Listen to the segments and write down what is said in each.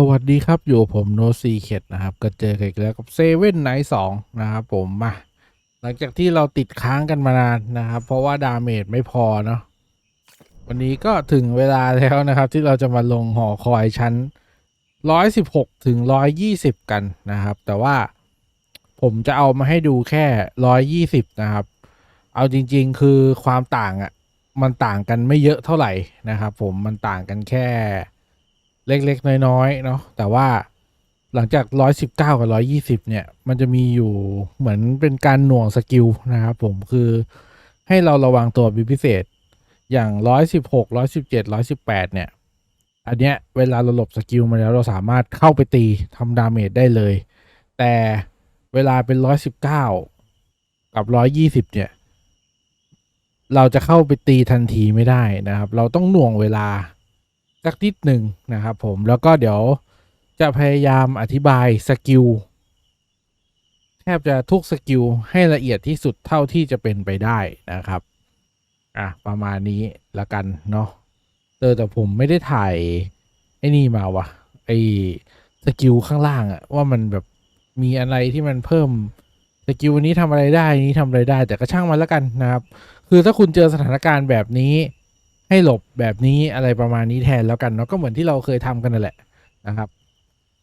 สวัสดีครับ อยู่ผมโนซีเคดนะครับ ก็เจอกันอีกแล้วกับเซเว่นไนท์สองนะครับผมมาหลังจากที่เราติดค้างกันมานานนะครับ เพราะว่าดาเมจไม่พอเนาะวันนี้ก็ถึงเวลาแล้วนะครับ ที่เราจะมาลงหอคอยชั้น 116 ถึง 120 กันนะครับ แต่ว่าผมจะเอามาให้ดูแค่ 120 นะครับ เอาจริง ๆ คือความต่างอะ่ะมันต่างกันไม่เยอะเท่าไหร่นะครับ ผมมันต่างกันแค่ เล็กๆ น้อยๆเนาะแต่ว่าหลังจาก 119 กับ 120 เนี่ย มันจะมีอยู่เหมือนเป็นการหน่วงสกิลนะครับผมคือให้เราระวังตัวเป็นพิเศษอย่าง 116 117 118 เนี่ย อันเนี้ยเวลาเราหลบสกิลมาแล้วเราสามารถเข้าไปตีทำดาเมจได้เลย แต่เวลาเป็น 119 กับ 120 เนี่ย เราจะเข้าไปตีทันทีไม่ได้นะครับ เราต้องหน่วงเวลา สักนิดหนึ่งนะครับผมแล้วก็เดี๋ยวจะพยายามอธิบายสกิลแทบจะทุกสกิลให้ละเอียดที่สุดเท่าที่จะเป็นไปได้นะครับอะประมาณนี้ละกันเนาะเออแต่ผมไม่ได้ถ่ายไอ้นี่มาวะไอ้สกิลข้างล่างอะว่ามันแบบมีอะไรที่มันเพิ่มสกิลวันนี้ทำอะไรได้นี้ทำอะไรได้ แต่ก็ช่างมันล้วกันนะครับ คือถ้าคุณเจอสถานการณ์แบบนี้ ให้หลบแบบนี้อะไรประมาณนี้แทนแล้วกันเนาะก็เหมือนที่เราเคยทำกันนั่นแหละนะครับ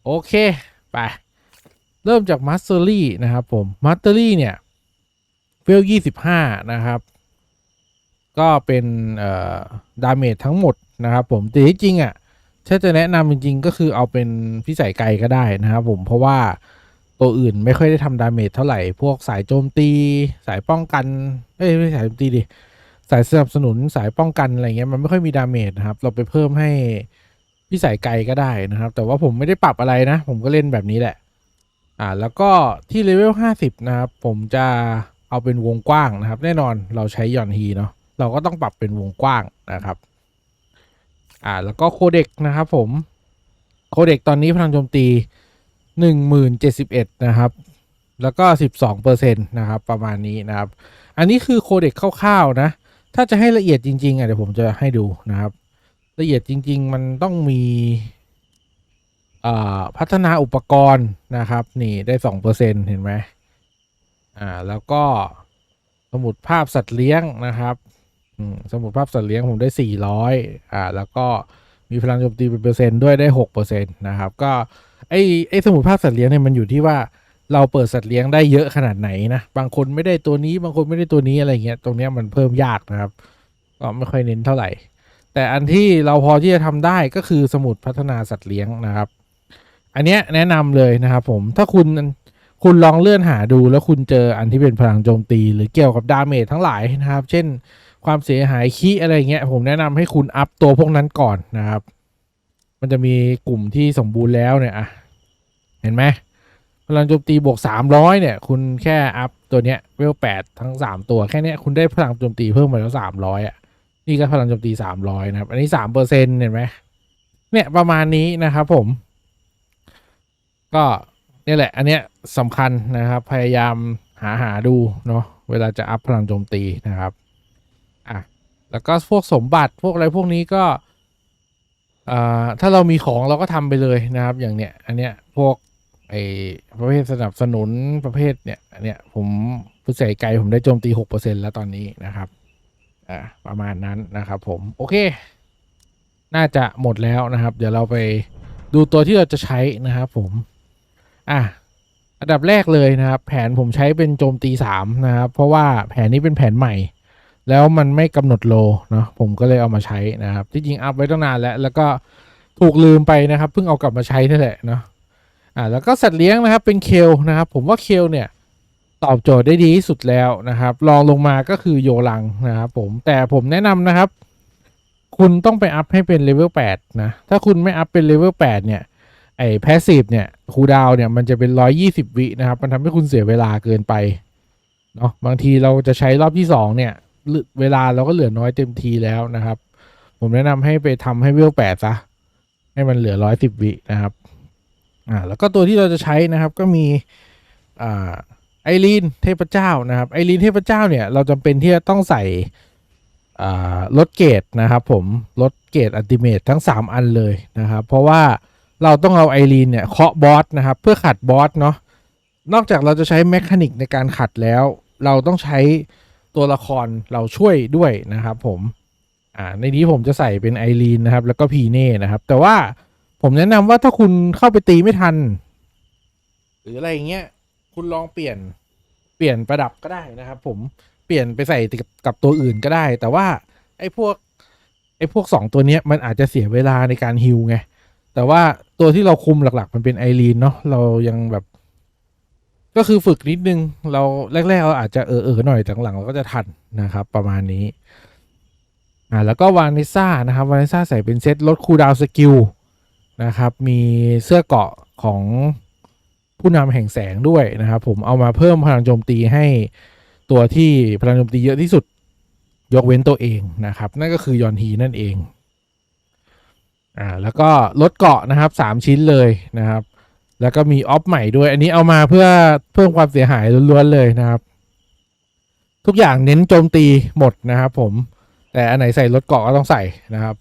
โอเค ไป เริ่มจาก Mastery นะครับผม Mastery เนี่ยเวล25นะครับ ก็เป็นเอ่อดาเมจทั้งหมดนะครับผมแต่ที่จริงอะ่ะถ้าจะแนะนำจริงๆก็คือเอาเป็นพิสัยไกลก็ได้นะครับผมเพราะว่าตัวอื่นไม่ค่อยได้ทำดาเมจเท่าไหร่ พวกสายโจมตี สายป้องกันเอ้ยไม่ใช่สายโจมตีดิ สายสนับสนุนสายป้องกันอะไรเงี้ยมันไม่ค่อยมีดาเมจนะครับ เราไปเพิ่มให้พี่สายไกลก็ได้นะครับ แต่ว่าผมไม่ได้ปรับอะไรนะ ผมก็เล่นแบบนี้แหละ อ่าแล้วก็ที่เลเวล50 นะครับ ผมจะเอาเป็นวงกว้างนะครับ แน่นอนเราใช้หย่อนฮีเนาะเราก็ต้องปรับเป็นวงกว้างนะครับอ่าแล้วก็โคเด็กนะครับผมโคเด็กตอนนี้พลังโจมตี 1071 นะครับ แล้วก็ 12%นะครับ ประมาณนี้นะครับ อันนี้คือโคเด็กคร่าวๆนะ ถ้าจะให้ละเอียดจริงๆอะเดี๋ยวผมจะให้ดูนะครับ ละเอียดจริง ๆ มันต้องมีพัฒนาอุปกรณ์นะครับ นี่ได้สองเปอร์เซ็นเห็นไหมอ่าแล้วก็สมุดภาพสัตว์เลี้ยงนะครับสมุดภาพสัตว์เลี้ยงผมได้สี่ร้อยอ่าแล้วก็มีพลังโจมตีเป็นเปอร์เซ็นต์ด้วยได้หกเปอร์เซ็นต์นะครับ ก็ไอไอสมุดภาพสัตว์เลี้ยงเนี่ยมันอยู่ที่ว่า เราเปิดสัตว์เลี้ยงได้เยอะขนาดไหนนะ บางคนไม่ได้ตัวนี้ บางคนไม่ได้ตัวนี้อะไรเงี้ย ตรงเนี้ยมันเพิ่มยากนะครับ ก็ไม่ค่อยเน้นเท่าไหร่ แต่อันที่เราพอที่จะทำได้ก็คือสมุดพัฒนาสัตว์เลี้ยงนะครับ อันเนี้ยแนะนำเลยนะครับผม ถ้าคุณคุณลองเลื่อนหาดูแล้วคุณเจออันที่เป็นพลังโจมตี หรือเกี่ยวกับดาเมจทั้งหลายนะครับ เช่น ความเสียหายคีอะไรเงี้ย ผมแนะนำให้คุณอัพตัวพวกนั้นก่อนนะครับ มันจะมีกลุ่มที่สมบูรณ์แล้วเนี่ยอะเห็นไหม พลังโจมตีบวก 300 เนี่ย คุณแค่อัพตัวเนี้ยเวลแปดทั้ง 3 ตัวแค่เนี้ยคุณได้พลังโจมตีเพิ่มมาแล้ว 300 อะ นี่ก็พลังโจมตี 300 นะครับ อันนี้ 3เปอร์เซ็นเห็นไหมเนี่ยประมาณนี้นะครับผม ก็นี่แหละ อันเนี้ยสำคัญนะครับ พยายามหาหาดูเนาะเวลาจะอัพพลังโจมตีนะครับอะแล้วก็พวกสมบัติพวกอะไรพวกนี้ก็อ่าถ้าเรามีของเราก็ทำไปเลยนะครับ อย่างเนี้ยอันเนี้ยพวก ไอประเภทสนับสนุนประเภทเนี่ยเนี้ยผมผู้ใส่ไกลผมได้โจมตีหกเปอร์เซ็นแล้วตอนนี้นะครับอ่าประมาณนั้นนะครับผม โอเค น่าจะหมดแล้วนะครับ เดี๋ยวเราไปดูตัวที่เราจะใช้นะครับผม อะอันดับแรกเลยนะครับ แผนผมใช้เป็นโจมตีสามนะครับ เพราะว่าแผนนี้เป็นแผนใหม่ แล้วมันไม่กำหนดโลเนาะผมก็เลยเอามาใช้นะครับ ที่จริงอัพไว้ตั้งนานแล้ว แล้วก็ถูกลืมไปนะครับเพิ่งเอากลับมาใช้นี่แหละเนาะ อ่าแล้วก็สัตว์เลี้ยงนะครับเป็นเคลนะครับ ผมว่าเคลเนี่ยตอบโจทย์ได้ดีที่สุดแล้วนะครับรองลงมาก็คือโยลังนะครับผมแต่ผมแนะนำนะครับ คุณต้องไปอัพให้เป็นเลเวล8นะถ้าคุณไม่อัพเป็นเลเวล8เนี่ยไอ้แพสซีฟเนี่ยคูดาวเนี่ยมันจะเป็น 120 วินะครับ มันทำให้คุณเสียเวลาเกินไปเนาะบางทีเราจะใช้รอบที่ 2 เนี่ย เวลาเราก็เหลือน้อยเต็มทีแล้วนะครับ ผมแนะนำให้ไปทำให้เวล8ซะให้มันเหลือ 110 วินะครับ อ่าแล้วก็ตัวที่เราจะใช้นะครับก็มีอ่าไอรีนเทพเจ้านะครับไอรีนเทพเจ้าเนี่ยเราจำเป็นที่จะต้องใส่อ่าลดเกรดนะครับผมลดเกรดอัลติเมททั้ง 3 อันเลยนะครับ เพราะว่าเราต้องเอาไอรีนเนี่ยเคาะบอสนะครับเพื่อขัดบอสเนาะนอกจากเราจะใช้แมคานิกในการขัดแล้ว เราต้องใช้ตัวละครเราช่วยด้วยนะครับผมอ่าในนี้ผมจะใส่เป็นไอรีนนะครับ แล้วก็พีเน่นะครับ แต่ว่า ผมแนะนำว่าถ้าคุณเข้าไปตีไม่ทัน หรืออะไรอย่างเงี้ย คุณลองเปลี่ยนเปลี่ยนประดับก็ได้นะครับ ผมเปลี่ยนไปใส่กับกับตัวอื่นก็ได้ แต่ว่าไอ้พวกไอ้พวกสองตัวเนี้ยมันอาจจะเสียเวลาในการฮิลไง แต่ว่าตัวที่เราคุมหลัก ๆ มันเป็นไอรีนเนาะเรายังแบบ ก็คือฝึกนิดนึง เราแรก ๆ เราอาจจะเออเออหน่อยแต่หลังๆเราก็จะทันนะครับ ประมาณนี้ อ่าแล้วก็วานิซ่านะครับวานิซ่าใส่เป็นเซตลดคูดาวสกิล นะครับ มีเสื้อเกาะของผู้นำแห่งแสงด้วยนะครับ ผมเอามาเพิ่มพลังโจมตีให้ตัวที่พลังโจมตีเยอะที่สุด ยกเว้นตัวเองนะครับ นั่นก็คือยอนฮีนั่นเองอ่าแล้วก็ลดเกาะนะครับสามชิ้นเลยนะครับ แล้วก็มีออฟใหม่ด้วย อันนี้เอามาเพื่อเพิ่มความเสียหายล้วนๆเลยนะครับ ทุกอย่างเน้นโจมตีหมดนะครับ ผมแต่อันไหนใส่ลดเกาะก็ต้องใส่นะครับ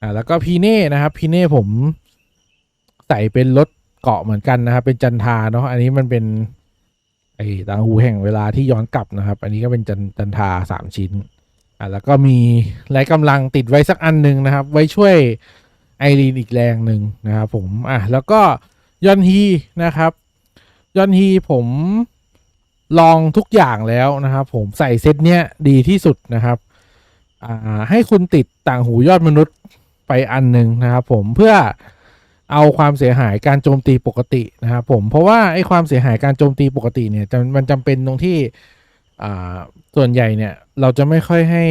อ่าแล้วก็พีเน่นะครับพีเน่ผมใส่เป็นลดเกาะเหมือนกันนะครับ เป็นจันทาเนาะอันนี้มันเป็นไอ้ต่างหูแห่งเวลาที่ย้อนกลับนะครับ อันนี้ก็เป็นจันจันทาสามชิ้นอ่าแล้วก็มีไร้กำลังติดไว้สักอันหนึ่งนะครับ ไว้ช่วยไอรีนอีกแรงหนึ่งนะครับผมอะแล้วก็ยอนฮีนะครับยอนฮีผมลองทุกอย่างแล้วนะครับ ผมใส่เซตเนี้ยดีที่สุดนะครับอ่าให้คุณติดต่างหูยอดมนุษย์ ไปอันหนึ่งนะครับผมเพื่อเอาความเสียหายการโจมตีปกตินะครับผมเพราะว่าไอ้ความเสียหายการโจมตีปกติเนี่ยมันจำเป็นตรงที่อ่าส่วนใหญ่เนี่ยเราจะไม่ค่อยให้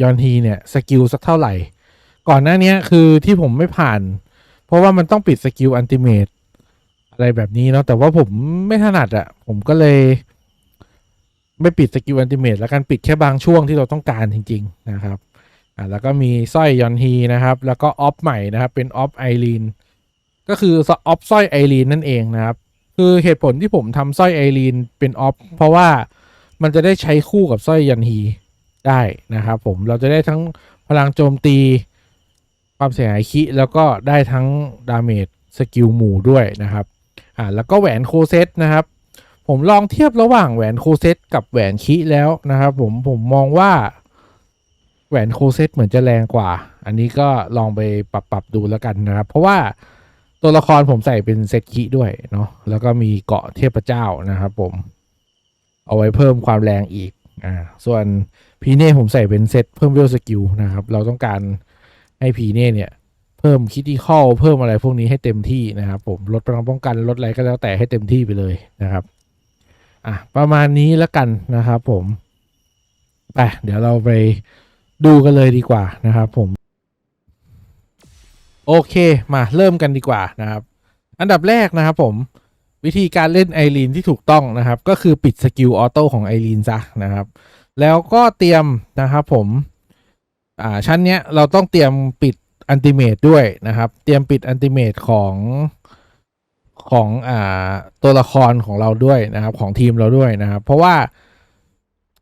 ยอนฮีเนี่ยสกิลสักเท่าไหร่ ก่อนหน้านี้คือที่ผมไม่ผ่าน เพราะว่ามันต้องปิดสกิลอันติเมตอะไรแบบนี้เนาะแต่ว่าผมไม่ถนัดอะ่ะผมก็เลย ไม่ปิดสกิลอันติเมตแล้วกันปิดแค่บางช่วงที่เราต้องการจริง ๆ นะครับ อ่าแล้วก็มีสร้อยยอนฮีนะครับ แล้วก็ออฟใหม่นะครับ เป็นออฟไอรีนก็คือออฟสร้อยไอรีนนั่นเองนะครับ คือเหตุผลที่ผมทำสร้อยไอรีนเป็นออฟเพราะว่ามันจะได้ใช้คู่กับสร้อยยันฮีได้นะครับผมเราจะได้ทั้งพลังโจมตีความเสียหายคิแล้วก็ได้ทั้งดาเมจสกิลหมู่ด้วยนะครับอ่าแล้วก็แหวนโคเซตนะครับ ผมลองเทียบระหว่างแหวนโคเซตกับแหวนคิแล้วนะครับผมผมมองว่า แหวนโคเซตเหมือนจะแรงกว่า อันนี้ก็ลองไปปรับปรับดูแล้วกันนะครับ เพราะว่าตัวละครผมใส่เป็นเซตคิด้วยเนาะแล้วก็มีเกาะเทพเจ้านะครับผม เอาไว้เพิ่มความแรงอีกอ่าส่วนพีเน่ผมใส่เป็นเซตเพิ่มเวลสกิลนะครับ เราต้องการให้พีเน่เนี่ย เพิ่มคิดที่ข้อเพิ่มอะไรพวกนี้ให้เต็มที่นะครับ ผมลดพลังป้องกันลดอะไรก็แล้วแต่ให้เต็มที่ไปเลยนะครับอะประมาณนี้แล้วกันนะครับ ผมไปเดี๋ยวเราไป ดูกันเลยดีกว่านะครับผม โอเคมาเริ่มกันดีกว่านะครับ อันดับแรกนะครับผมวิธีการเล่นไอรีนที่ถูกต้องนะครับ ก็คือปิดสกิลออโต้ของไอรีนซะนะครับ แล้วก็เตรียมนะครับผมอ่าชั้นเนี้ยเราต้องเตรียมปิดอันติเมตด้วยนะครับ เตรียมปิดอันติเมตของของอ่าตัวละครของเราด้วยนะครับ ของทีมเราด้วยนะครับ เพราะว่า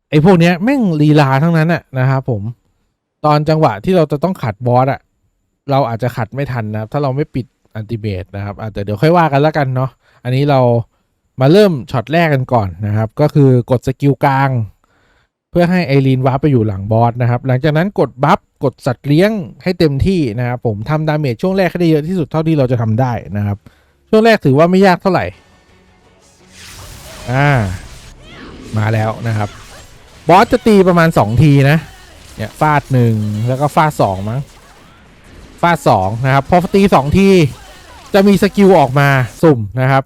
ไอ้พวกเนี้ยแม่งลีลาทั้งนั้นอะนะครับผม ตอนจังหวะที่เราจะต้องขัดบอสอะเราอาจจะขัดไม่ทันนะครับ ถ้าเราไม่ปิดอันติเมตนะครับอาจจะเดี๋ยวค่อยว่ากันแล้วกันเนาะอันนี้เรามาเริ่มช็อตแรกกันก่อนนะครับ ก็คือกดสกิลกลาง เพื่อให้ไอรีนวาร์ปไปอยู่หลังบอสนะครับ หลังจากนั้นกดบัฟกดสัตว์เลี้ยงให้เต็มที่นะครับผมทำดาเมจช่วงแรกให้ได้เยอะที่สุดเท่าที่เราจะทำได้นะครับ ช่วงแรกถือว่าไม่ยากเท่าไหร่อ่ามาแล้วนะครับบอสจะตีประมาณ 2 ทีนะ เนี่ยฟาดหนึ่งแล้วก็ฟาดสองมั้งฟาดสองนะครับพอตีสองทีจะมีสกิลออกมาสุ่มนะครับ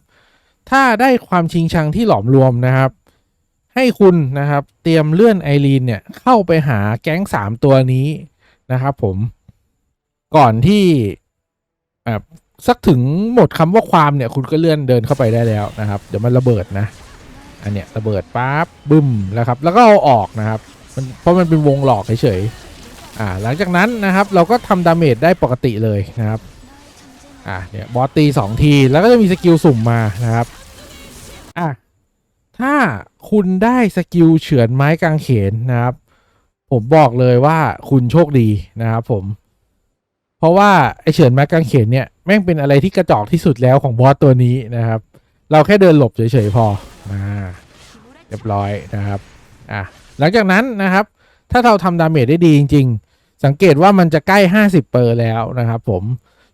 ถ้าได้ความชิงชังที่หลอมรวมนะครับ ให้คุณนะครับ เตรียมเลื่อนไอรีนเนี่ยเข้าไปหาแก๊งสามตัวนี้นะครับ ผมก่อนที่แบบสักถึงหมดคำว่าความเนี่ย คุณก็เลื่อนเดินเข้าไปได้แล้วนะครับ เดี๋ยวมันระเบิดนะ อันเนี้ยระเบิดปั๊บบึ้มแล้วครับ แล้วก็เอาออกนะครับ มันเพราะมันเป็นวงหลอกเฉยๆอ่าหลังจากนั้นนะครับเราก็ทำดาเมจได้ปกติเลยนะครับอ่าเนี่ยบอสตีสองทีแล้วก็จะมีสกิลสุ่มมานะครับอะถ้าคุณได้สกิลเฉือนไม้กางเขนนะครับ ผมบอกเลยว่าคุณโชคดีนะครับผม เพราะว่าไอเฉินแม็กกังเขนเนี่ยแม่งเป็นอะไรที่กระจอกที่สุดแล้วของบอสตัวนี้นะครับ เราแค่เดินหลบเฉยๆพออ่าเรียบร้อยนะครับอะ หลังจากนั้นนะครับ ถ้าเราทำดาเมจได้ดีจริง ๆ สังเกตว่ามันจะใกล้ 50 เปอร์แล้วนะครับผม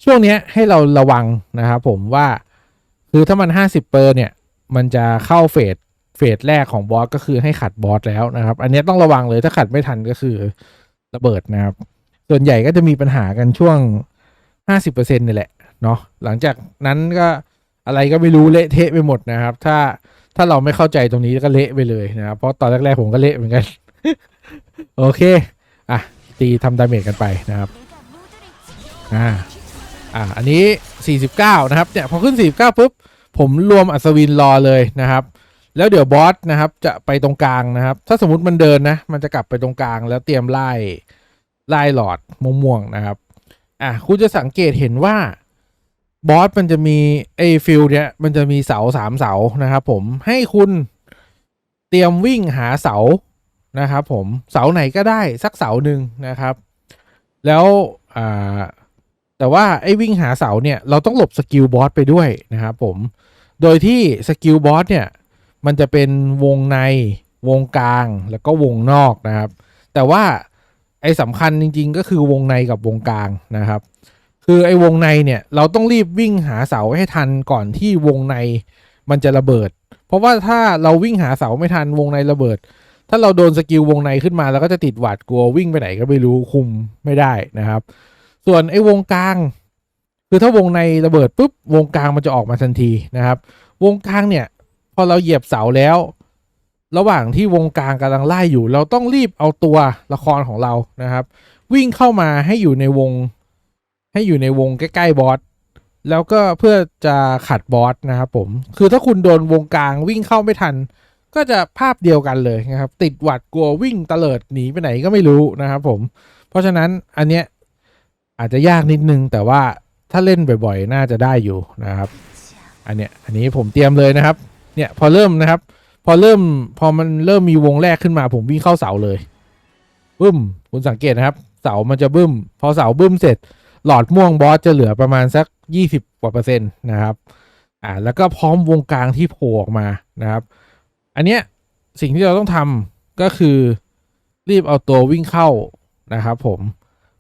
ช่วงนี้ให้เราระวังนะครับผมว่าคือถ้ามัน 50 เปอร์เนี่ย มันจะเข้าเฟสเฟสแรกของบอสก็คือให้ขัดบอสแล้วนะครับ อันนี้ต้องระวังเลยถ้าขัดไม่ทันก็คือระเบิดนะครับ ส่วนใหญ่ก็จะมีปัญหากันช่วง 50%นี่แหละเนาะหลังจากนั้นก็อะไรก็ไม่รู้เละเทะไปหมดนะครับ ถ้า ถ้าเราไม่เข้าใจตรงนี้ก็เละไปเลยนะครับเพราะตอนแรกๆผมก็เละเหมือนกัน โอเค อะ ตีทำดาเมจกันไปนะครับ อ่า อ่า อันนี้ 49 นะครับ เนี่ย พอขึ้น 49ปุ๊บ ผมรวมอัศวินรอเลยนะครับ แล้วเดี๋ยวบอสนะครับ จะไปตรงกลางนะครับ ถ้าสมมติมันเดินนะ มันจะกลับไปตรงกลาง แล้วเตรียมไล่ ไล่หลอดม่วงๆนะครับ อะคุณจะสังเกตเห็นว่า บอสมันจะมีไอ้ฟิลเนี้ยมันจะมีเสาสามเสานะครับผมให้คุณเตรียมวิ่งหาเสานะครับผมเสาไหนก็ได้สักเสาหนึ่งนะครับ แล้วอ่าแต่ว่าไอ้วิ่งหาเสาเนี่ยเราต้องหลบสกิลบอสไปด้วยนะครับผมโดยที่สกิลบอสเนี่ยมันจะเป็นวงในวงกลางแล้วก็วงนอกนะครับ แต่ว่าไอ้สำคัญจริง ๆ ก็คือวงในกับวงกลางนะครับ คือไอ้วงในเนี่ยเราต้องรีบวิ่งหาเสาให้ทันก่อนที่วงในมันจะระเบิด เพราะว่าถ้าเราวิ่งหาเสาไม่ทันวงในระเบิด ถ้าเราโดนสกิลวงในขึ้นมาแล้วก็จะติดหวาดกลัววิ่งไปไหนก็ไม่รู้คุมไม่ได้นะครับ ส่วนไอ้วงกลาง คือถ้าวงในระเบิดปุ๊บวงกลางมันจะออกมาทันทีนะครับ วงกลางเนี่ย พอเราเหยียบเสาแล้ว ระหว่างที่วงกลางกำลังไล่อยู่ เราต้องรีบเอาตัวละครของเรานะครับ วิ่งเข้ามาให้อยู่ในวง ให้อยู่ในวงใกล้ๆบอสแล้วก็เพื่อจะขัดบอสนะครับผม คือถ้าคุณโดนวงกลางวิ่งเข้าไม่ทัน ก็จะภาพเดียวกันเลยนะครับ ติดหวัดกลัววิ่งเตลิดหนีไปไหนก็ไม่รู้นะครับผม เพราะฉะนั้นอันเนี้ยอาจจะยากนิดนึง แต่ว่าถ้าเล่นบ่อยๆ น่าจะได้อยู่นะครับ อันเนี้ยอันนี้ผมเตรียมเลยนะครับ เนี่ยพอเริ่มนะครับ พอเริ่มพอมันเริ่มมีวงแรกขึ้นมา ผมวิ่งเข้าเสาเลยบึ้ม คุณสังเกตนะครับ เสามันจะบึ้ม พอเสาบึ้มเสร็จ หลอดม่วงบอสจะเหลือประมาณสักยี่สิบกว่าเปอร์เซ็นต์นะครับอ่าแล้วก็พร้อมวงกลางที่โผล่ออกมานะครับ อันเนี้ยสิ่งที่เราต้องทำก็คือรีบเอาตัววิ่งเข้านะครับผม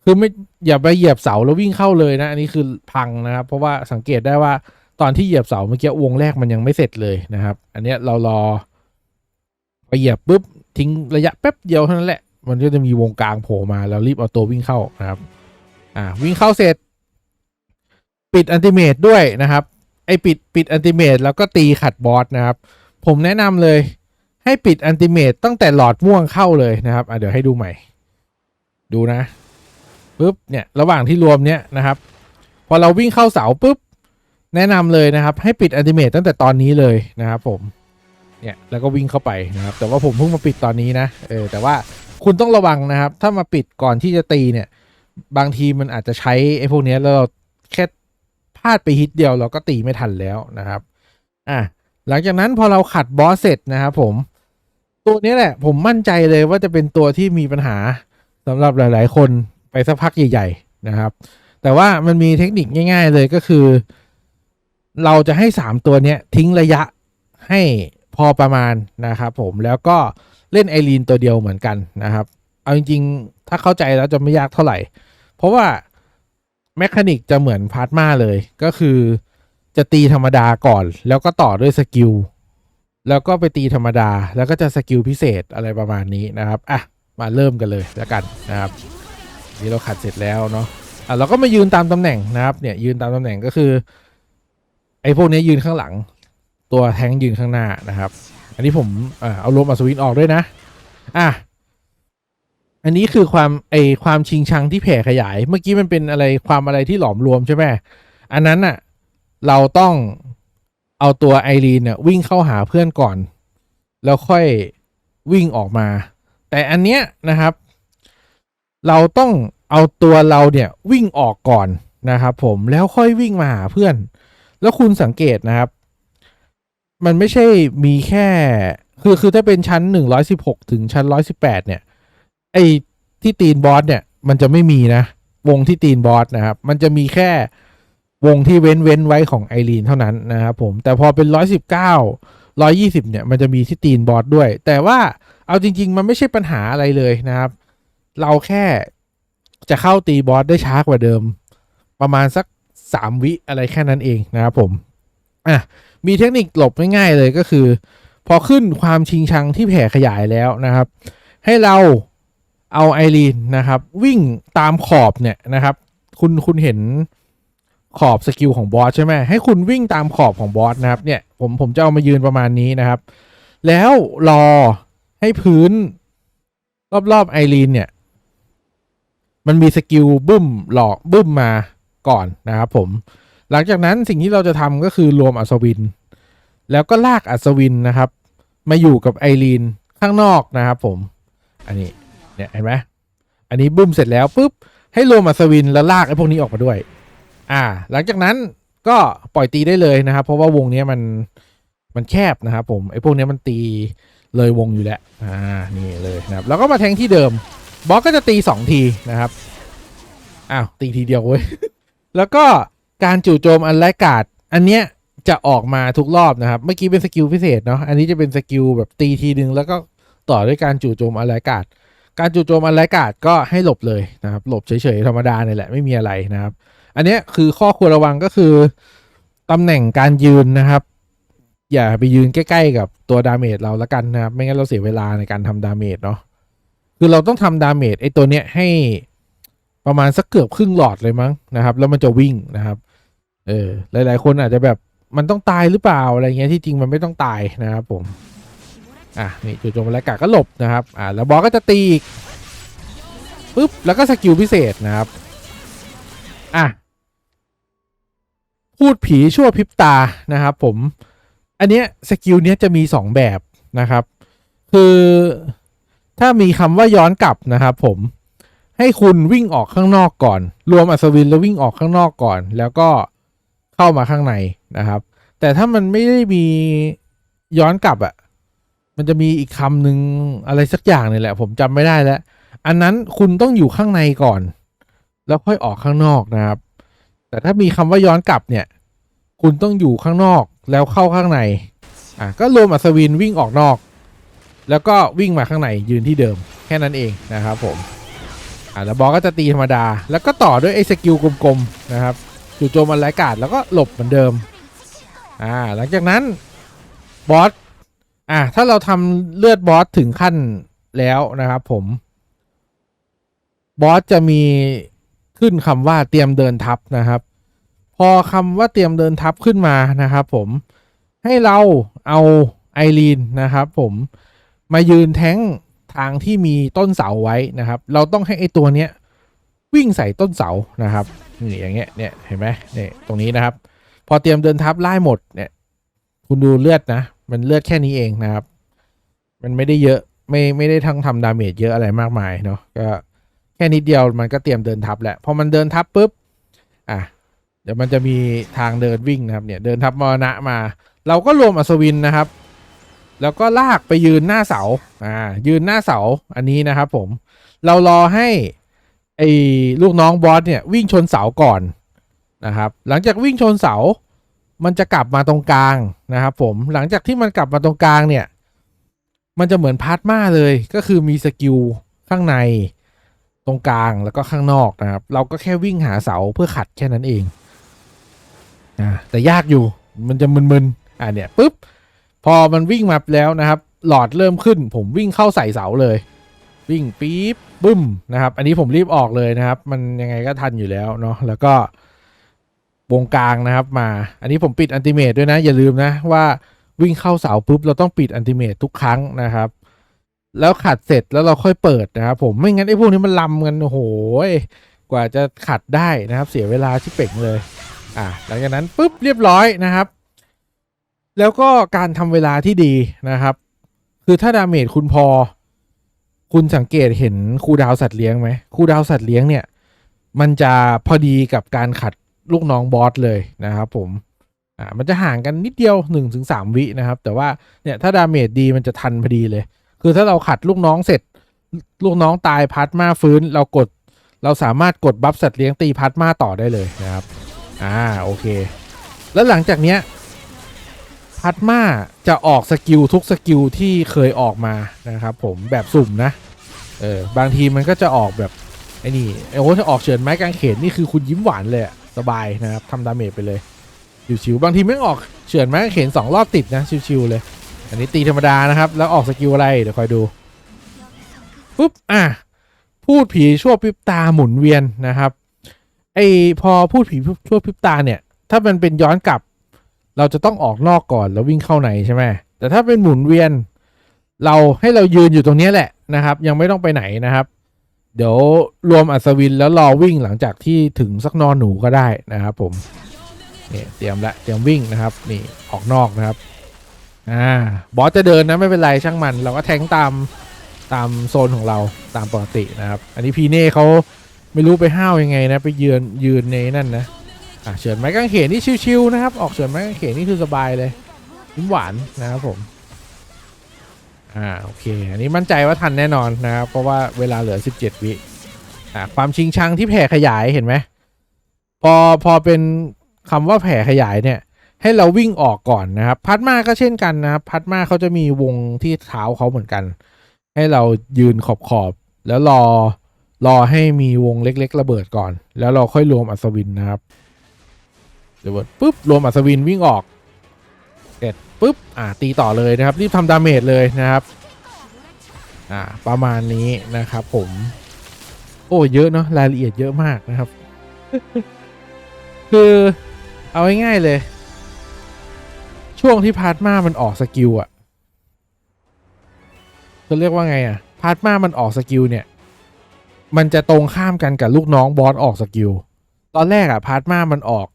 คือไม่อย่าไปเหยียบเสาแล้ววิ่งเข้าเลยนะ อันนี้คือพังนะครับ เพราะว่าสังเกตได้ว่าตอนที่เหยียบเสาเมื่อกี้วงแรกมันยังไม่เสร็จเลยนะครับ อันเนี้ยเรารอไปเหยียบปุ๊บทิ้งระยะแป๊บเดียวเท่านั้นแหละ มันก็จะมีวงกลางโผล่มาแล้วรีบเอาตัววิ่งเข้านะครับ อ่าวิ่งเข้าเสร็จ ปิดอันติเมตด้วยนะครับ ไอปิดปิดอันติเมตแล้วก็ตีขัดบอสนะครับ ผมแนะนำเลย ให้ปิดอันติเมตตั้งแต่หลอดม่วงเข้าเลยนะครับอะเดี๋ยวให้ดูใหม่ ดูนะปุ๊บเนี่ยระหว่างที่รวมเนี้ยนะครับ พอเราวิ่งเข้าเสาปุ๊บแนะนำเลยนะครับ ให้ปิดอันติเมตตั้งแต่ตอนนี้เลยนะครับ ผมเนี่ยแล้วก็วิ่งเข้าไปนะครับ แต่ว่าผมเพิ่งมาปิดตอนนี้นะเออแต่ว่าคุณต้องระวังนะครับ ถ้ามาปิดก่อนที่จะตีเนี่ย บางทีมันอาจจะใช้ไอ้พวกนี้แล้วเราแค่พลาดไปฮิตเดียวเราก็ตีไม่ทันแล้วนะครับอะหลังจากนั้นพอเราขัดบอสเสร็จนะครับผม ตัวนี้แหละ ผมมั่นใจเลยว่าจะเป็นตัวที่มีปัญหาสำหรับหลาย ๆ คนไปสักพักใหญ่ ๆ นะครับ แต่ว่ามันมีเทคนิคง่าย ๆ เลยก็คือ เราจะให้สามตัวนี้ทิ้งระยะให้พอประมาณนะครับผมแล้วก็เล่นไอรีนตัวเดียวเหมือนกันนะครับ เอาจริง ๆ ถ้าเข้าใจแล้วจะไม่ยากเท่าไหร่ เพราะว่าแมคานิกจะเหมือนพาร์ทมาเลย ก็คือจะตีธรรมดาก่อน แล้วก็ต่อด้วยสกิล แล้วก็ไปตีธรรมดา แล้วก็จะสกิลพิเศษอะไรประมาณนี้นะครับ อะ มาเริ่มกันเลยแล้วกันนะครับ นี่เราขัดเสร็จแล้วเนาะ อะเราก็มายืนตามตำแหน่งนะครับ เนี่ยยืนตามตำแหน่งก็คือ ไอ้พวกนี้ยืนข้างหลัง ตัวแทงยืนข้างหน้านะครับ อันนี้ผมอ่าเอารวมอัศวินออกด้วยนะ อะ อันนี้คือความไอความชิงชังที่แผ่ขยาย เมื่อกี้มันเป็นอะไรความอะไรที่หลอมรวมใช่ไหมอันนั้นน่ะเราต้องเอาตัวไอรีนเนี่ยวิ่งเข้าหาเพื่อนก่อน แล้วค่อยวิ่งออกมา แต่อันเนี้ยนะครับ เราต้องเอาตัวเราเนี่ยวิ่งออกก่อนนะครับ ผมแล้วค่อยวิ่งมาหาเพื่อน แล้วคุณสังเกตนะครับ มันไม่ใช่มีแค่ คือคือถ้าเป็นชั้นหนึ่งร้อยสิบหกถึงชั้นร้อยสิบแปดเนี่ย ไอ้ที่ตีนบอสเนี่ย มันจะไม่มีนะ วงที่ตีนบอสนะครับ มันจะมีแค่วงที่เว้นเว้นไว้ของไอรีนเท่านั้นนะครับผมแต่พอเป็นร้อยสิบเก้าร้อยี่สิบเนี่ย มันจะมีที่ตีนบอสด้วย แต่ว่าเอาจริง ๆ มันไม่ใช่ปัญหาอะไรเลยนะครับ เราแค่จะเข้าตีบอสได้ช้ากว่าเดิม ประมาณสักสามวิอะไรแค่นั้นเองนะครับผมอะมีเทคนิคหลบง่ายๆเลยก็คือ พอขึ้นความชิงชังที่แผ่ขยายแล้วนะครับ ให้เรา เอาไอรีนนะครับ วิ่งตามขอบเนี่ยนะครับ คุณคุณเห็นขอบสกิลของบอสใช่ไหมให้คุณวิ่งตามขอบของบอสนะครับเนี่ยผมผมจะเอามายืนประมาณนี้นะครับ แล้วรอให้พื้นรอบๆไอรีนเนี่ย มันมีสกิลบึ้มหลอกบึ้มมาก่อนนะครับผม หลังจากนั้นสิ่งที่เราจะทำก็คือรวมอัศวิน แล้วก็ลากอัศวินนะครับ มาอยู่กับไอรีนข้างนอกนะครับผม อันนี้ เนี่ยเห็นไหมอันนี้บึ้มเสร็จแล้วปุ๊บให้รวมอัศวินแล้วลากไอ้พวกนี้ออกมาด้วย อ่า หลังจากนั้นก็ปล่อยตีได้เลยนะครับ เพราะว่าวงนี้มันมันแคบนะครับผมไอ้พวกนี้มันตีเลยวงอยู่แล้วอ่านี่เลยนะครับแล้วก็มาแทงที่เดิมบอสก็จะตีสองทีนะครับอ้าวตีทีเดียวเว้ยแล้วก็การจู่โจมอันไร้กาดอันเนี้ยจะออกมาทุกรอบนะครับ เมื่อกี้เป็นสกิลพิเศษเนาะอันนี้จะเป็นสกิลแบบตีทีหนึ่งแล้วก็ต่อด้วยการจู่โจมอันไรกาด การจู่โจมอันไร้กาดก็ให้หลบเลยนะครับ หลบเฉยๆธรรมดาเนี่ยแหละไม่มีอะไรนะครับ อันนี้คือข้อควรระวังก็คือตำแหน่งการยืนนะครับ อย่าไปยืนใกล้ๆกับตัวดาเมจเราละกันนะครับ ไม่งั้นเราเสียเวลาในการทำดาเมจเนาะคือเราต้องทำดาเมจไอ้ตัวเนี้ยให้ประมาณสักเกือบครึ่งหลอดเลยมั้งนะครับ แล้วมันจะวิ่งนะครับเออหลายๆ คนอาจจะแบบมันต้องตายหรือเปล่าอะไรเงี้ยที่จริงมันไม่ต้องตายนะครับผม อะนี่จู่โจมบรรยากาก็หลบนะครับอ่าแล้วบอสก็จะตีอีกปุ๊บแล้วก็สกิลพิเศษนะครับอะพูดผีชั่วพริบตานะครับผม อันเนี้ยสกิลเนี้ยจะมีสองแบบนะครับ คือถ้ามีคำว่าย้อนกลับนะครับผมให้คุณวิ่งออกข้างนอกก่อน รวมอัศวินแล้ววิ่งออกข้างนอกก่อน แล้วก็เข้ามาข้างในนะครับ แต่ถ้ามันไม่ได้มีย้อนกลับอะ มันจะมีอีกคำหนึ่งอะไรสักอย่างนี่แหละ ผมจำไม่ได้แล้ว อันนั้นคุณต้องอยู่ข้างในก่อน แล้วค่อยออกข้างนอกนะครับ แต่ถ้ามีคำว่าย้อนกลับเนี่ย คุณต้องอยู่ข้างนอกแล้วเข้าข้างในอะก็รวมอัศวินวิ่งออกนอก แล้วก็วิ่งมาข้างในยืนที่เดิม แค่นั้นเองนะครับผมอะแล้วบอสก็จะตีธรรมดา แล้วก็ต่อด้วยไอ้สกิลกลมๆนะครับจู่โจมมันไร้กาดแล้วก็หลบเหมือนเดิมอ่าหลังจากนั้นบอส อะถ้าเราทำเลือดบอสถึงขั้นแล้วนะครับผม บอสจะมีขึ้นคำว่าเตรียมเดินทับนะครับ พอคำว่าเตรียมเดินทับขึ้นมานะครับผมให้เราเอาไอรีนนะครับผมมายืนแท้งทางที่มีต้นเสาไว้นะครับ เราต้องให้ไอตัวเนี้ยวิ่งใส่ต้นเสานะครับนี่อย่างเงี้ยเนี่ยเห็นไหมเนี่ยตรงนี้นะครับ พอเตรียมเดินทับไล่หมดเนี่ย คุณดูเลือดนะ มันเลือดแค่นี้เองนะครับ มันไม่ได้เยอะไม่ไม่ได้ทั้งทำดาเมจเยอะอะไรมากมายเนาะก็แค่นิดเดียวมันก็เตรียมเดินทับแหละพอมันเดินทับปุ๊บอะเดี๋ยวมันจะมีทางเดินวิ่งนะครับเนี่ยเดินทับมรณะมา เราก็รวมอัศวินนะครับ แล้วก็ลากไปยืนหน้าเสาอ่ายืนหน้าเสาอันนี้นะครับผมเรารอให้ไอ้ลูกน้องบอสเนี่ยวิ่งชนเสาก่อนนะครับ หลังจากวิ่งชนเสา มันจะกลับมาตรงกลางนะครับผมหลังจากที่มันกลับมาตรงกลางเนี่ย มันจะเหมือนพาร์ทมาเลยก็คือมีสกิลข้างในตรงกลางแล้วก็ข้างนอกนะครับ เราก็แค่วิ่งหาเสาเพื่อขัดแค่นั้นเองอ่าแต่ยากอยู่มันจะมึนๆอ่าเนี่ยปุ๊บพอมันวิ่งมาแล้วนะครับ หลอดเริ่มขึ้น ผมวิ่งเข้าใส่เสาเลย วิ่งปี๊บบึ้มนะครับ อันนี้ผมรีบออกเลยนะครับ มันยังไงก็ทันอยู่แล้วเนาะแล้วก็ วงกลางนะครับมา อันนี้ผมปิดอันติเมตด้วยนะ อย่าลืมนะว่าวิ่งเข้าเสาปุ๊บเราต้องปิดอันติเมตทุกครั้งนะครับ แล้วขัดเสร็จแล้วเราค่อยเปิดนะครับผมไม่งั้นไอ้พวกนี้มันลำกันโอ้โหกว่าจะขัดได้นะครับ เสียเวลาชิเป่งเลย อะหลังจากนั้นปุ๊บเรียบร้อยนะครับ แล้วก็การทำเวลาที่ดีนะครับ คือถ้าดาเมจคุณพอ คุณสังเกตเห็นคูดาวสัตว์เลี้ยงไหมคูดาวสัตว์เลี้ยงเนี่ย มันจะพอดีกับการขัด ลูกน้องบอสเลยนะครับผมอ่ามันจะห่างกันนิดเดียวหนึ่งถึงสามวินะครับ แต่ว่าเนี่ยถ้าดาเมจดีมันจะทันพอดีเลย คือถ้าเราขัดลูกน้องเสร็จ ลูกน้องตายพัดมาฟื้น เรากดเราสามารถกดบัฟสัตว์เลี้ยงตีพัดมาต่อได้เลยนะครับอ่าโอเค แล้วหลังจากเนี้ยพัดมาจะออกสกิลทุกสกิลที่เคยออกมานะครับผมแบบสุ่มนะเออบางทีมันก็จะออกแบบไอ้นี่ไอ้โอ้ถ้าออกเฉินไม้กางเขนนี่คือคุณยิ้มหวานเลยอะ สบายนะครับทำดาเมจไปเลยชิวๆบางทีไม่ออกเฉือนไม้กเข็นสองรอบติดนะชิวๆเลย อันนี้ตีธรรมดานะครับ แล้วออกสกิลอะไรเดี๋ยวคอยดูปุ๊บอะพูดผีชั่วพริบตาหมุนเวียนนะครับไอพอพูดผีชั่วพริบตาเนี่ย ถ้ามันเป็นย้อนกลับ เราจะต้องออกนอกก่อนแล้ววิ่งเข้าในใช่ไหมแต่ถ้าเป็นหมุนเวียน เราให้เรายืนอยู่ตรงนี้แหละนะครับ ยังไม่ต้องไปไหนนะครับ เดี๋ยวรวมอัศวินแล้วรอวิ่งหลังจากที่ถึงสักนอนหนูก็ได้นะครับผมนี่เตรียมละเตรียมวิ่งนะครับ นี่ออกนอกนะครับอ่าบอสจะเดินนะไม่เป็นไรช่างมัน เราก็แทงตามตามโซนของเราตามปกตินะครับ อันนี้พีเน่เขาไม่รู้ไปห้าวยังไงนะ ไปยืนยืนในนั่นนะอะเฉินไม้กางเขนนี่ชิวๆนะครับ ออกเฉินไม้กางเขนนี่คือสบายเลยยิ้มหวานนะครับผม อ่าโอเค อันนี้มั่นใจว่าทันแน่นอนนะครับเพราะว่าเวลาเหลือ 17 วิอ่าความชิงชังที่แผ่ขยายเห็นไหมพอพอเป็นคำว่าแผ่ขยายเนี่ย ให้เราวิ่งออกก่อนนะครับ พัดมาก็เช่นกันนะครับ พัดมาเขาจะมีวงที่เท้าเขาเหมือนกัน ให้เรายืนขอบขอบแล้วรอรอให้มีวงเล็ก ๆ ระเบิดก่อน แล้วเราค่อยรวมอัศวินนะครับระเบิดปุ๊บรวมอัศวินวิ่งออก ปุ๊บอ่าตีต่อเลยนะครับรีบทำดาเมจเลยนะครับอ่าประมาณนี้นะครับผม โอ้เยอะเนาะรายละเอียดเยอะมากนะครับ คือเอาง่ายๆเลย ช่วงที่พาร์ทมามันออกสกิลอะจะเรียกว่าไงอะพาร์ทมามันออกสกิลเนี่ย มันจะตรงข้ามกันกับลูกน้องบอสออกสกิลตอนแรกอะพาร์ทมามันออก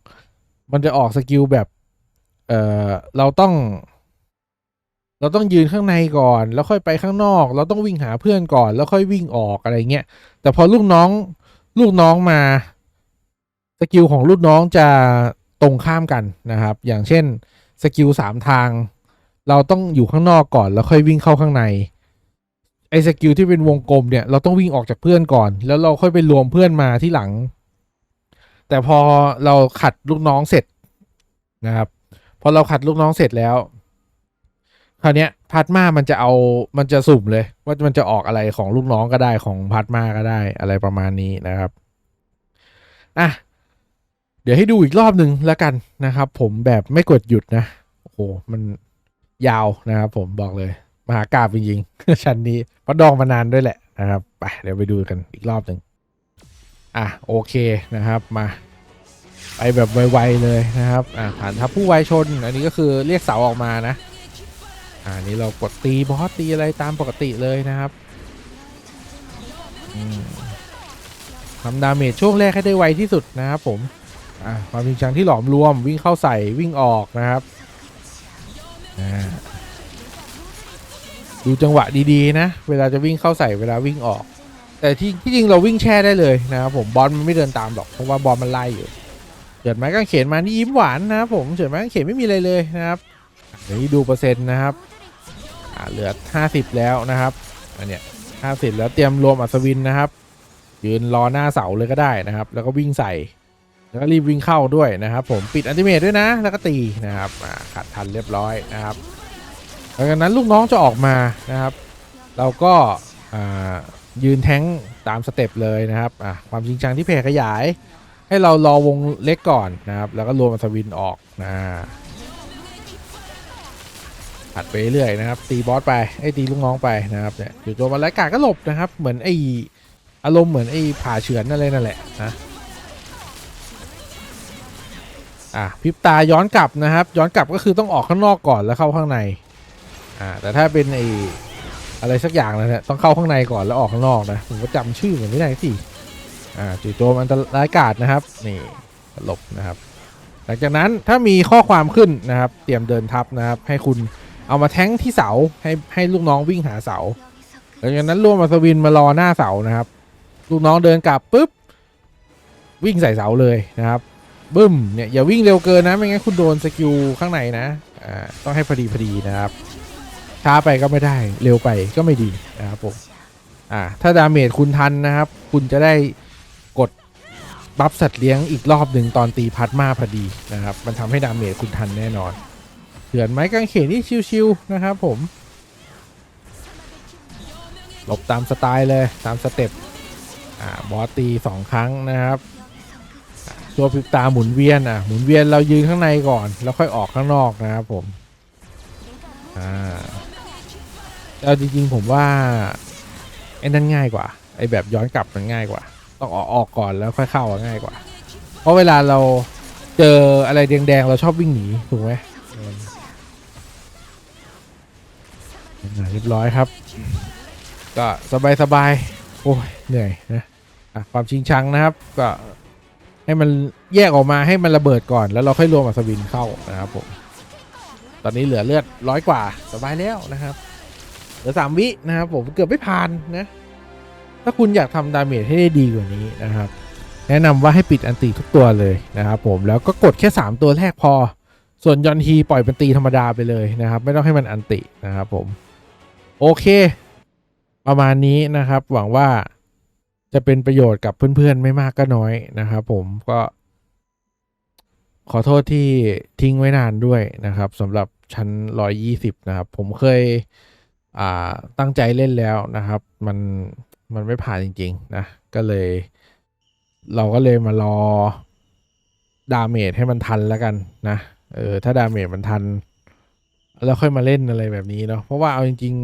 มันจะออกสกิลแบบ เอ่อเราต้อง เราต้องยืนข้างในก่อน แล้วค่อยไปข้างนอก เราต้องวิ่งหาเพื่อนก่อน แล้วค่อยวิ่งออกอะไรเงี้ยแต่พอลูกน้องลูกน้องมาสกิลของลูกน้องจะตรงข้ามกันนะครับ อย่างเช่นสกิลสามทาง เราต้องอยู่ข้างนอกก่อน แล้วค่อยวิ่งเข้าข้างในไอ้สกิลที่เป็นวงกลมเนี่ย เราต้องวิ่งออกจากเพื่อนก่อน แล้วเราค่อยไปรวมเพื่อนมาที่หลัง แต่พอเราขัดลูกน้องเสร็จนะครับ พอเราขัดลูกน้องเสร็จแล้วคราวเนี้ยพาร์ทมามันจะเอามันจะสุ่มเลย ว่ามันจะออกอะไรของลูกน้องก็ได้ของพาร์ทมาก็ได้อะไรประมาณนี้นะครับอะเดี๋ยวให้ดูอีกรอบหนึ่งแล้วกันนะครับ ผมแบบไม่กดหยุดนะโอ้โหมันยาวนะครับผมบอกเลย มหากราบจริงๆชั้นนี้เพราะดองมานานด้วยแหละนะครับไปเดี๋ยวไปดูกันอีกรอบหนึ่งอะโอเคนะครับมา ไปแบบไวๆเลยนะครับอ่าฐานทัพผู้ไวชน อันนี้ก็คือเรียกเสาออกมานะอ่านี้เรากดตีบอสตีอะไรตามปกติเลยนะครับทำดาเมจช่วงแรกให้ได้ไวที่สุดนะครับผมอ่าความจริงจังที่หลอมรวมวิ่งเข้าใส่วิ่งออกนะครับดูจังหวะดีๆนะ เวลาจะวิ่งเข้าใส่เวลาวิ่งออก แต่ที่ที่จริงเราวิ่งแช่ได้เลยนะครับผมบอลมันไม่เดินตามหรอกเพราะว่าบอลมันไล่อยู่ เฉิดไม้กางเขนมานี่ยิ้มหวานนะครับผมเฉิดไม้กางเขนไม่มีอะไรเลยนะครับเดี๋ยวนี้ดูเปอร์เซ็นต์นะครับอ่าเหลือ 50 แล้วนะครับอันเนี้ย50แล้วเตรียมรวมอัศวินนะครับ ยืนรอหน้าเสาเลยก็ได้นะครับ แล้วก็วิ่งใส่ แล้วก็รีบวิ่งเข้าด้วยนะครับ ผมปิดอันติเมตด้วยนะ แล้วก็ตีนะครับอ่าขัดทันเรียบร้อยนะครับหลังจากนั้นลูกน้องจะออกมานะครับ เราก็อ่ายืนแท้งตามสเต็ปเลยนะครับอ่าความจริงจังที่แผ่ขยาย ให้เรารอวงเล็กก่อนนะครับ แล้วก็รวมอัศวินออกนะผัดไปเรื่อยนะครับ ตีบอสไปไอ้ตีลูกน้องไปนะครับเนี่ยอยู่ตัวมันไร้กาก็หลบนะครับ เหมือนไอ้อารมณ์เหมือนไอ้ผ่าเฉือนอะไรนั่นแหละนะอะพิบตาย้อนกลับนะครับ ย้อนกลับก็คือต้องออกข้างนอกก่อนแล้วเข้าข้างในอ่าแต่ถ้าเป็นไอ้อะไรสักอย่างนะเนี่ยต้องเข้าข้างในก่อนแล้วออกข้างนอกนะผมก็จำชื่อเหมือนไม่ได้สิ อ่าจู่โจมอันตรายกาดนะครับ นี่หลบนะครับ หลังจากนั้นถ้ามีข้อความขึ้นนะครับ เตรียมเดินทับนะครับ ให้คุณเอามาแท้งที่เสาให้ให้ลูกน้องวิ่งหาเสา หลังจากนั้นร่วมอัศวินมารอหน้าเสานะครับ ลูกน้องเดินกลับปุ๊บวิ่งใส่เสาเลยนะครับบึ้มเนี่ยอย่าวิ่งเร็วเกินนะไม่งั้นคุณโดนสกิลข้างในนะอ่าต้องให้พอดีพอดีนะครับช้าไปก็ไม่ได้เร็วไปก็ไม่ดีนะครับผมอ่าถ้าดาเมจคุณทันนะครับ คุณจะได้ บัฟสัตว์เลี้ยงอีกรอบหนึ่งตอนตีพัดมาพอดีนะครับ มันทำให้ดาเมจคุณทันแน่นอนเถื่อนไม้กางเขนนี่ชิวๆนะครับผมหลบตามสไตล์เลยตามสเต็ปอ่าบอสตีสองครั้งนะครับตัวพิบตาหมุนเวียนอะหมุนเวียนเรายืนข้างในก่อน แล้วค่อยออกข้างนอกนะครับผมอ่าเอาจริงๆผมว่าไอ้นั่นง่ายกว่าไอ้แบบย้อนกลับมันง่ายกว่า ต้องออกออกก่อนแล้วค่อยเข้าง่ายกว่า เพราะเวลาเราเจออะไรแดงๆเราชอบวิ่งหนีถูกไหมเรียบร้อยครับ ก็สบายๆโอ้ยเหนื่อยนะะความชิงชังนะครับ ก็ให้มันแยกออกมาให้มันระเบิดก่อนแล้วเราค่อยรวมอัศวินเข้านะครับผมตอนนี้เหลือเลือดร้อยกว่าสบายแล้วนะครับเหลือสามวินะครับผมเกือบไม่ผ่านนะ ถ้าคุณอยากทำดาเมจให้ได้ดีกว่านี้นะครับ แนะนำว่าให้ปิดอันตีทุกตัวเลยนะครับผมแล้วก็กดแค่ 3 ตัวแรกพอ ส่วนยอนฮีปล่อยเป็นตีธรรมดาไปเลยนะครับ ไม่ต้องให้มันอันตินะครับผม โอเค ประมาณนี้นะครับ หวังว่าจะเป็นประโยชน์กับเพื่อนๆ ไม่มากก็น้อยนะครับผมก็ ขอโทษที่ทิ้งไว้นานด้วยนะครับสำหรับชั้น 120 นะครับ ผมเคยอ่าตั้งใจเล่นแล้วนะครับ มัน มันไม่ผ่านจริง ๆ นะ ก็เลย เราก็เลยมารอดาเมจให้มันทันแล้วกันนะ เออ ถ้าดาเมจมันทัน แล้วค่อยมาเล่นอะไรแบบนี้เนาะ เพราะว่าเอาจริง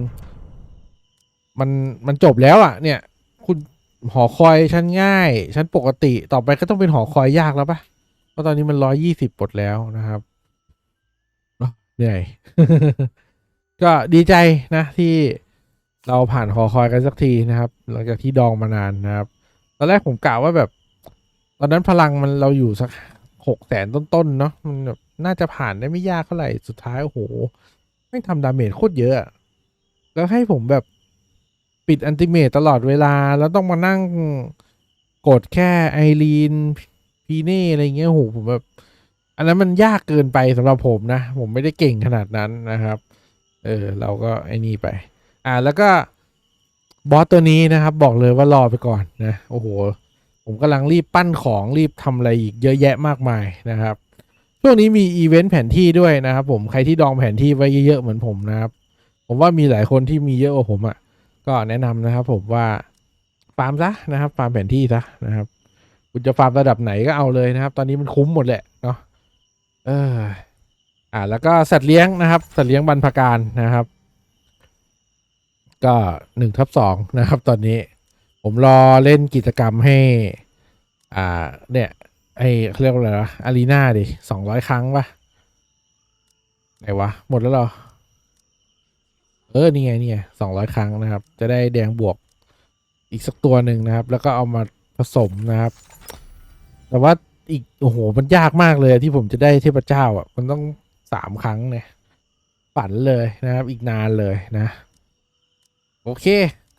ๆ มันมันจบแล้วอะเนี่ย คุณหอคอยชั้นง่าย ชั้นปกติต่อไปก็ต้องเป็นหอคอยยากแล้วปะเพราะตอนนี้มันร้อยี่สิบปดแล้วนะครับเนอะเหนื่อยก็ดีใจนะที่ เราผ่านหอคอยกันสักทีนะครับ หลังจากที่ดองมานานนะครับ ตอนแรกผมกะว่าแบบ ตอนนั้นพลังมันเราอยู่สักหกแสนต้นๆเนาะมันแบบน่าจะผ่านได้ไม่ยากเท่าไหร่สุดท้ายโอ้โหไม่ทำดาเมจโคตรเยอะ แล้วให้ผมแบบปิดอันติเมตตลอดเวลา แล้วต้องมานั่งกดแค่ไอรีนพีเน่อะไรเงี้ยโอ้โหผมแบบ อันนั้นมันยากเกินไปสำหรับผมนะ ผมไม่ได้เก่งขนาดนั้นนะครับ เออ เราก็ไอ้นี่ไป อ่าแล้วก็บอสตัวนี้นะครับ บอกเลยว่ารอไปก่อนนะโอ้โห ผมกำลังรีบปั้นของรีบทำอะไรอีกเยอะแยะมากมายนะครับช่วงนี้มีอีเวนต์แผนที่ด้วยนะครับ ผมใครที่ดองแผนที่ไว้เยอะๆเหมือนผมนะครับ ผมว่ามีหลายคนที่มีเยอะกว่าผมอะ่ะก็แนะนำนะครับ ผมว่าฟาร์มซะนะครับฟาร์มแผนที่ซะนะครับคุณจะฟาร์มระดับไหนก็เอาเลยนะครับ ตอนนี้มันคุ้มหมดแหละเนาะเอออ่าแล้วก็สัตว์เลี้ยงนะครับ สัตว์เลี้ยงบรรพการนะครับ ก็หนึ่งทับสองนะครับ ตอนนี้ผมรอเล่นกิจกรรมให้ อ่า เนี่ยไอเขาเรียกว่าอะไรวะอารีนาดิสองร้อยครั้งปะไหนวะ หมดแล้วเหรอ เออ นี่ไงนี่ไงสองร้อยครั้งนะครับ จะได้แดงบวกอีกสักตัวหนึ่งนะครับ แล้วก็เอามาผสมนะครับ แต่ว่าอีก โอ้โห มันยากมากเลยที่ผมจะได้เทพเจ้าอะ มันต้องสามครั้งเนี่ย ฝันเลยนะครับ อีกนานเลยนะ โอเค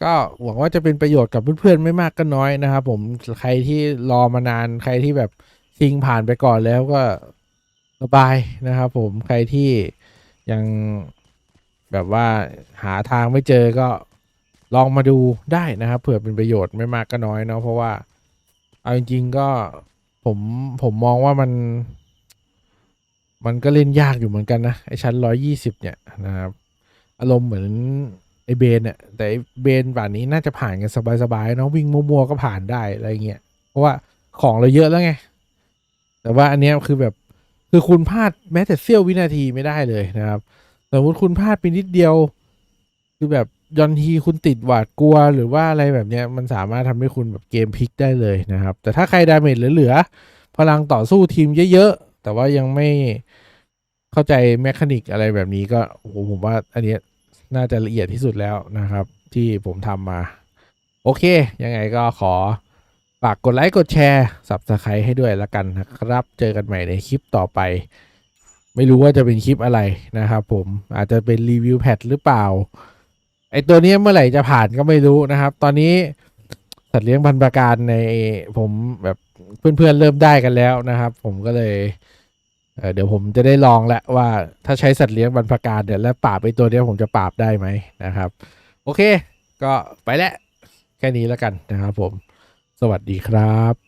ก็หวังว่าจะเป็นประโยชน์กับเพื่อนๆไม่มากก็น้อยนะครับผมใครที่รอมานานใครที่แบบทิ้งผ่านไปก่อนแล้วก็สบายนะครับผมใครที่ยังแบบว่าหาทางไม่เจอก็ลองมาดูได้นะครับเผื่อเป็นประโยชน์ไม่มากก็น้อยเนาะเพราะว่าเอาจริงๆก็ผมผมมองว่ามัน มันก็เล่นยากอยู่เหมือนกันนะไอชั้นร้อยี่สิบเนี่ยนะครับ อารมณ์เหมือน ไอเบนเนี่ยแต่ไอ้เบนป่านนี้น่าจะผ่านกันสบายๆเนาะวิ่งมัวๆก็ผ่านได้อะไรเงี้ยเพราะว่าของเราเยอะแล้วไง แต่ว่าอันเนี้ยคือแบบคือคุณพลาดแม้แต่เสี้ยววินาทีไม่ได้เลยนะครับสมมติคุณพลาดไปนิดเดียว คือแบบยอนทีคุณติดหวาดกลัวหรือว่าอะไรแบบเนี้ยมันสามารถทำให้คุณแบบเกมพลิกได้เลยนะครับ แต่ถ้าใครดาเมจเหลือๆพลังต่อสู้ทีมเยอะๆแต่ว่ายังไม่เข้าใจแมคานิกอะไรแบบนี้ก็โอ้โหผมว่าอันเนี้ย น่าจะละเอียดที่สุดแล้วนะครับ ที่ผมทำมา โอเค ยังไงก็ขอฝากกดไลค์กดแชร์สับสไครให้ด้วยละกันนะครับ เจอกันใหม่ในคลิปต่อไป ไม่รู้ว่าจะเป็นคลิปอะไรนะครับผมอาจจะเป็นรีวิวแพทหรือเปล่า ไอตัวนี้เมื่อไหร่จะผ่านก็ไม่รู้นะครับ ตอนนี้สัตว์เลี้ยงพันประการในผมแบบเพื่อนๆเริ่มได้กันแล้วนะครับ ผมก็เลย เเดี๋ยวผมจะได้ลองแล้วว่าถ้าใช้สัตว์เลี้ยงบรรพการเดี๋ยวแล้วปราบไปตัวเนี้ยผมจะปราบได้ไหมนะครับ โอเค ก็ไปแล้วแค่นี้แล้วกันนะครับผม สวัสดีครับ